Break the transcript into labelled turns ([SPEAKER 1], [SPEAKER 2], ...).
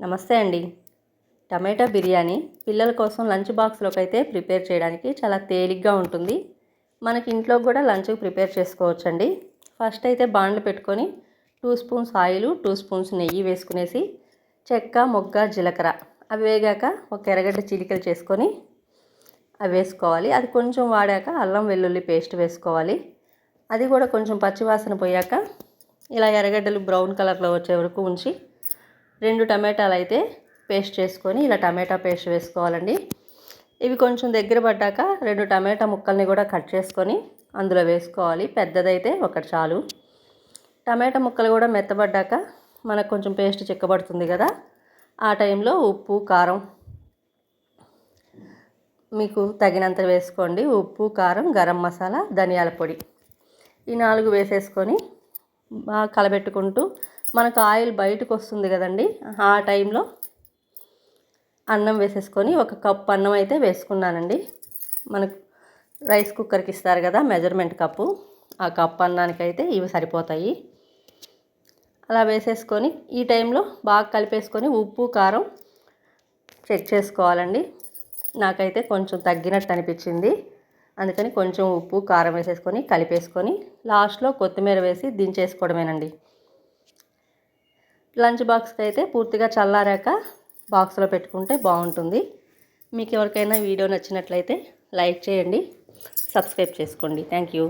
[SPEAKER 1] నమస్తే అండి. టమాటా బిర్యానీ పిల్లల కోసం లంచ్ బాక్స్లోకి అయితే ప్రిపేర్ చేయడానికి చాలా తేలిగ్గా ఉంటుంది. మనకి ఇంట్లో కూడా లంచ్కి ప్రిపేర్ చేసుకోవచ్చండి. ఫస్ట్ అయితే బాండ్లు పెట్టుకొని two spoons oil two spoons నెయ్యి వేసుకునేసి చెక్క మొగ్గ జీలకర్ర అవి వేగాక ఒక ఎర్రగడ్డ చిలికలు చేసుకొని అవి వేసుకోవాలి. అది కొంచెం వాడాక అల్లం వెల్లుల్లి పేస్ట్ వేసుకోవాలి. అది కూడా కొంచెం పచ్చివాసన పోయాక ఇలా ఎర్రగడ్డలు బ్రౌన్ కలర్లో వచ్చే వరకు ఉంచి రెండు టమాటాలు అయితే పేస్ట్ చేసుకొని ఇలా టమాటా పేస్ట్ వేసుకోవాలండి. ఇవి కొంచెం దగ్గర పడ్డాక రెండు టమాటా ముక్కల్ని కూడా కట్ చేసుకొని అందులో వేసుకోవాలి. పెద్దదైతే ఒకటి చాలు. టమాటా ముక్కలు కూడా మెత్తబడ్డాక మనకు కొంచెం పేస్ట్ చిక్కబడుతుంది కదా ఆ టైంలో ఉప్పు కారం మీకు తగినంత వేసుకోండి. ఉప్పు కారం గరం మసాలా ధనియాల పొడి. ఈ నాలుగు వేసేసుకొని బాగా కలబెట్టుకుంటూ మనకు ఆయిల్ బయటకు వస్తుంది కదండి ఆ టైంలో అన్నం వేసేసుకొని ఒక కప్ అన్నం అయితే వేసుకున్నానండి. మనకు రైస్ కుక్కర్కి ఇస్తారు కదా మెజర్మెంట్ కప్పు. ఆ కప్ అన్నానికి అయితే ఇవి సరిపోతాయి. అలా వేసేసుకొని ఈ టైంలో బాగా కలిపేసుకొని ఉప్పు కారం చెక్ చేసుకోవాలండి. నాకైతే కొంచెం తగ్గినట్టు అనిపించింది. అందుకని కొంచెం ఉప్పు కారం వేసేసుకొని కలిపేసుకొని లాస్ట్లో కొత్తిమీర వేసి దించేసుకోవడమేనండి. లంచ్ బాక్స్కి అయితే పూర్తిగా చల్లారాక బాక్స్లో పెట్టుకుంటే బాగుంటుంది. మీకు ఎవరికైనా వీడియో నచ్చినట్లయితే లైక్ చేయండి సబ్స్క్రైబ్ చేసుకోండి. Thank you.